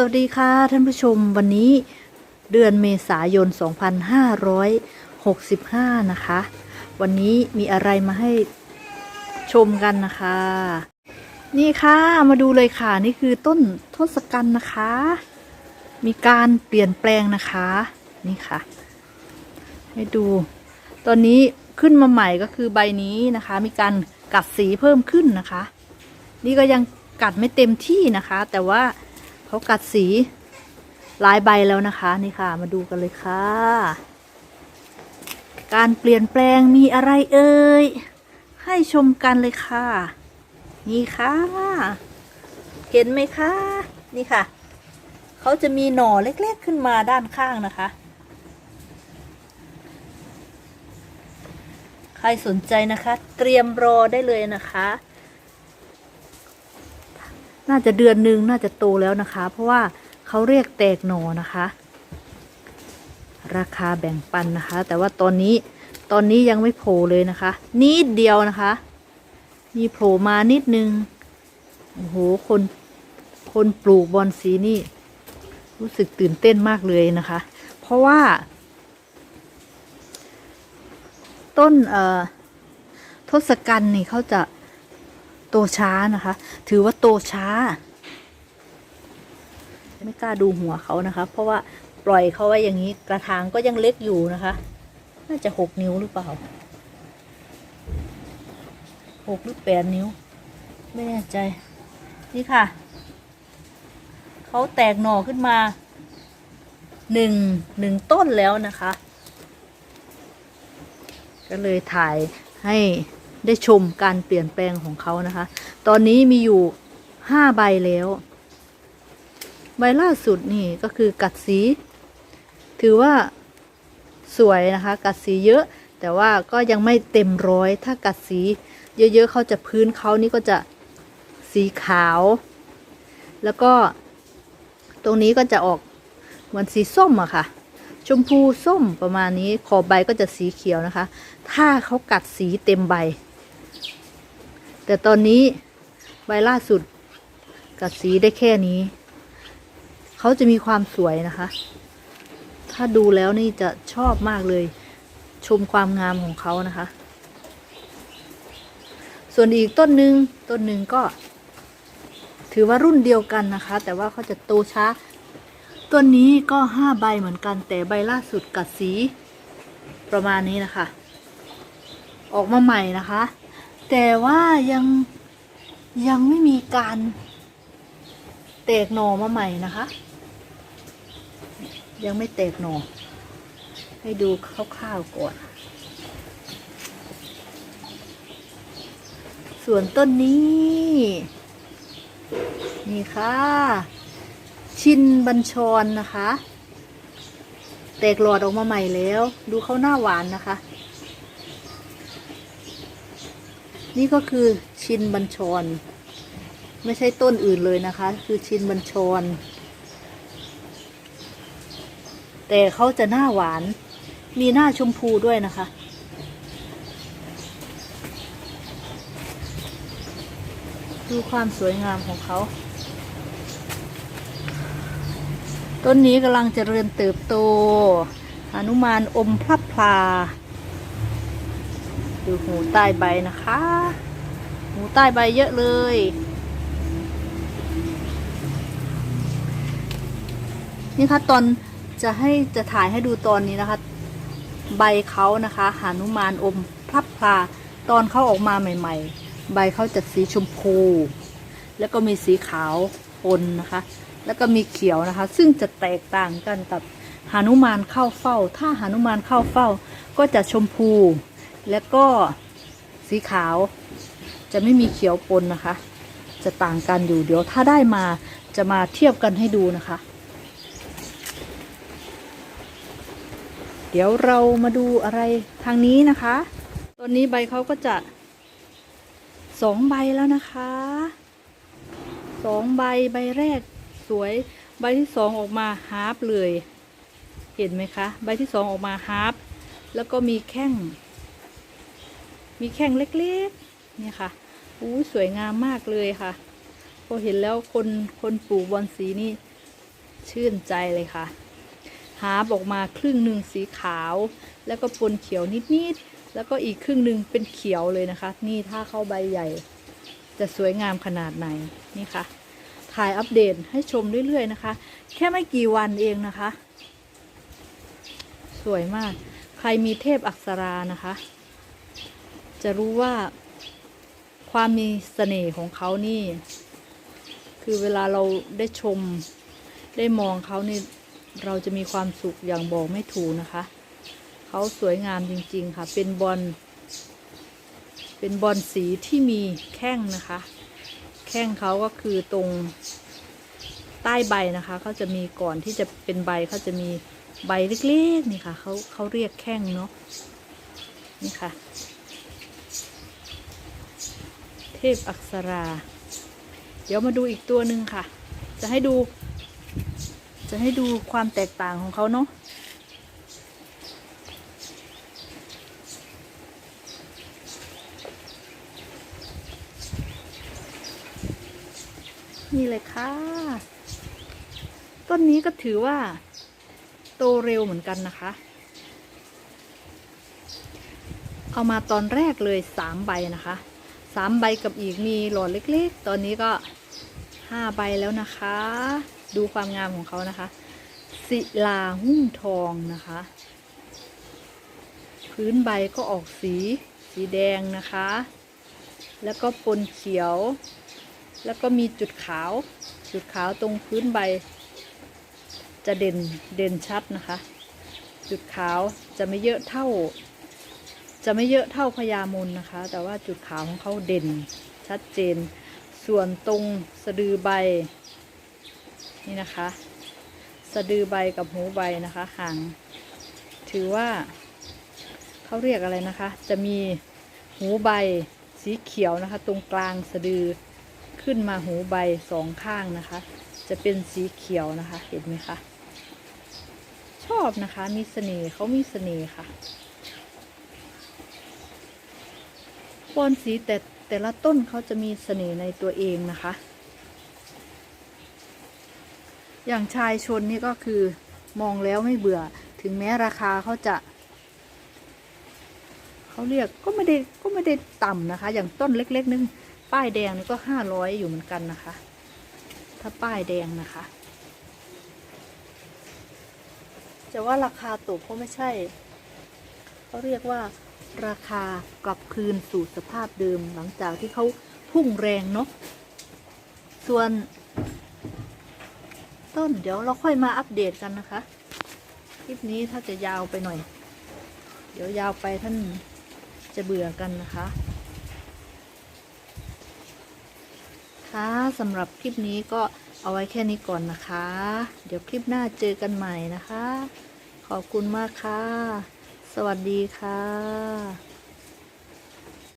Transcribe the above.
สวัสดีค่ะท่านผู้ชมวันนี้เดือนเมษายน 2565 นะคะ วันนี้มีอะไรมาให้ชมกันนะคะ นี่ค่ะมาดูเลยค่ะ นี่คือต้นทศกัณฐ์นะคะ มีการเปลี่ยนแปลงนะคะ นี่ค่ะ ให้ดู ตอนนี้ขึ้นมาใหม่ก็คือใบนี้นะคะ มีการกัดสีเพิ่มขึ้นนะคะ นี่ก็ยังกัดไม่เต็มที่นะคะ แต่ว่า เขากัดสีหลายใบแล้วนะคะนี่ค่ะ มาดูกันเลยค่ะ การเปลี่ยนแปลงมีอะไรเอ่ยให้ชมกันเลยค่ะ นี่ค่ะ เห็นไหมคะ นี่ค่ะ เขาจะมีหน่อเล็กๆขึ้นมาด้านข้างนะคะ ใครสนใจนะคะ เตรียมรอได้เลยนะคะ น่าจะเดือนหนึ่งน่าจะโตแล้วนะคะ เพราะว่าเขาเรียกแตกหน่อนะคะ ราคาแบ่งปันนะคะ แต่ว่าตอนนี้ตอนนี้ยังไม่โผล่เลยนะคะ นิดเดียวนะคะ มีโผล่มานิดนึงโอ้โหคนคนปลูกบอนสีนี่ รู้สึกตื่นเต้นมากเลยนะคะ เพราะว่า ต้นเอ่อทศกัณฐ์นี่เขาจะ โตช้านะคะ ถือว่าโตช้า ไม่กล้าดูหัวเขานะคะ เพราะว่าปล่อยเขาไว้อย่างนี้กระถางก็ยังเล็กอยู่นะคะ น่าจะหกนิ้วหรือเปล่าหกหรือแปดนิ้ว ไม่แน่ใจ นี่ค่ะ เขาแตกหน่อขึ้นมาหนึ่งหนึ่งต้นแล้วนะคะ ก็เลยถ่ายให้ ได้ชมการเปลี่ยนแปลงของเขานะคะ ตอนนี้มีอยู่ห้าใบแล้ว ใบล่าสุดนี่ก็คือกัดสี ถือว่าสวยนะคะ กัดสีเยอะ แต่ว่าก็ยังไม่เต็มร้อย ถ้ากัดสีเยอะๆเขาจะพื้นเขานี่ก็จะสีขาว แล้วก็ตรงนี้ก็จะออกเหมือนสีส้มอะค่ะ ชมพูส้มประมาณนี้ ขอบใบก็จะสีเขียวนะคะ ถ้าเขากัดสีเต็มใบ แต่ตอนนี้ใบล่าสุดกัดสีได้แค่นี้ เขาจะมีความสวยนะคะ ถ้าดูแล้วนี่จะชอบมากเลย ชมความงามของเขานะคะ ส่วนอีกต้นหนึ่งต้นหนึ่งก็ ถือว่ารุ่นเดียวกันนะคะ แต่ว่าเขาจะโตช้า ต้นนี้ก็ห้าใบเหมือนกัน แต่ใบล่าสุดกัดสีประมาณนี้นะคะ ออกมาใหม่นะคะ แต่ว่ายังยังไม่มีการแตกหน่อมาใหม่นะคะ ยังไม่แตกหน่อ ให้ดูคร่าวๆก่อน ส่วนต้นนี้ นี่ค่ะ ชินบัญชรนะคะ แตกหลอดออกมาใหม่แล้ว ดูเขาหน้าหวานนะคะ นี่ก็คือชินบัญชร ไม่ใช่ต้นอื่นเลยนะคะ คือชินบัญชร แต่เขาจะหน้าหวาน มีหน้าชมพูด้วยนะคะ ดูความสวยงามของเขา ต้นนี้กำลังจเจริญเติบโตหนุมานอมพลับพลา ดูหูใต้ใบนะคะ หูใต้ใบเยอะเลย นี่ค่ะตอนจะให้จะถ่ายให้ดูตอนนี้นะคะ ใบเขานะคะหานุมานอมพลับพลาตอนเขาออกมาใหม่ ๆ ใบเขาจะสีชมพู แล้วก็มีสีขาวปนนะคะ แล้วก็มีเขียวนะคะ ซึ่งจะแตกต่างกันกับหานุมานเข้าเฝ้า ถ้าหานุมานเข้าเฝ้าก็จะชมพู แล้วก็สีขาว จะไม่มีเขียวปนนะคะ จะต่างกันอยู่เดี๋ยวถ้าได้มาจะมาเทียบกันให้ดูนะคะ เดี๋ยวเรามาดูอะไรทางนี้นะคะตอนนี้ใบเขาก็จะสองใบแล้วนะคะสองใบใบแรกสวย ใบที่สองออกมาฮาร์ปเลย เห็นไหมคะ ใบที่สองออกมาฮาร์ปแล้วก็มีแข้ง มีแข้งเล็กๆเนี่ยค่ะอู้สวยงามมากเลยค่ะ พอเห็นแล้วคนคนปลูกบอนสีนี่ชื่นใจเลยค่ะ หาบออกมาครึ่งหนึ่งสีขาว แล้วก็ปนเขียวนิดๆแล้วก็อีกครึ่งหนึ่งเป็นเขียวเลยนะคะ นี่ถ้าเข้าใบใหญ่ จะสวยงามขนาดไหนนี่ค่ะ ถ่ายอัปเดตให้ชมเรื่อยๆนะคะ แค่ไม่กี่วันเองนะคะ สวยมาก ใครมีเทพอักษรานะคะ จะรู้ว่าความมีเสน่ห์ของเขานี่ คือเวลาเราได้ชมได้มองเขานี่เราจะมีความสุขอย่างบอกไม่ถูกนะคะ เขาสวยงามจริง ๆ ค่ะ เป็นบอล เป็นบอลสีที่มีแข้งนะคะ แข้งเขาก็คือตรงใต้ใบนะคะ เขาจะมีก่อนที่จะเป็นใบเขาจะมีใบเล็กๆนี่ค่ะ เขาเขาเรียกแข้งเนาะนี่ค่ะ เทพอักษรา เดี๋ยวมาดูอีกตัวหนึ่งค่ะ จะให้ดู จะให้ดูความแตกต่างของเขาเนาะนี่เลยค่ะ ต้นนี้ก็ถือว่า โตเร็วเหมือนกันนะคะ เอามาตอนแรกเลยสามใบนะคะ สามใบกับอีกมีหลอดเล็กๆ ตอนนี้ก็ห้าใบแล้วนะคะ ดูความงามของเขานะคะ ศิลาหุ้มทองนะคะ พื้นใบก็ออกสีสีแดงนะคะ แล้วก็ปนเขียว แล้วก็มีจุดขาว จุดขาวตรงพื้นใบ จะเด่นเด่นชัดนะคะ จุดขาวจะไม่เยอะเท่า จะไม่เยอะเท่าพญามนนะคะ แต่ว่าจุดขาวของเขาเด่นชัดเจน ส่วนตรงสะดือใบ นี่นะคะ สะดือใบกับหูใบนะคะห่างถือว่าเขาเรียกอะไรนะคะ จะมีหูใบสีเขียวนะคะ ตรงกลางสะดือขึ้นมาหูใบสองข้างนะคะ จะเป็นสีเขียวนะคะเห็นไหมคะชอบนะคะ มีเสน่ห์เขามีเสน่ห์ค่ะ บอนสีแต่แต่ละต้นเขาจะมีเสน่ห์ในตัวเองนะคะ อย่างชายชนนี่ก็คือมองแล้วไม่เบื่อ ถึงแม้ราคาเขาจะ เขาเรียกก็ไม่ได้ก็ไม่ได้ต่ำนะคะ อย่างต้นเล็ก ๆ นึง ป้ายแดงนี่ก็ห้าร้อยอยู่เหมือนกันนะคะ ถ้าป้ายแดงนะคะ จะว่าราคาตกก็ไม่ใช่ เขาเรียกว่า ราคากลับคืนสู่สภาพเดิมหลังจากที่เขาพุ่งแรงเนาะส่วน ต้นเดี๋ยวเราค่อยมาอัปเดตกันนะคะ คลิปนี้ถ้าจะยาวไปหน่อย เดี๋ยวยาวไปท่านจะเบื่อกันนะคะค่ะสำหรับคลิปนี้ก็เอาไว้แค่นี้ก่อนนะคะ เดี๋ยวคลิปหน้าเจอกันใหม่นะคะ ขอบคุณมากค่ะ สวัสดีค่ะ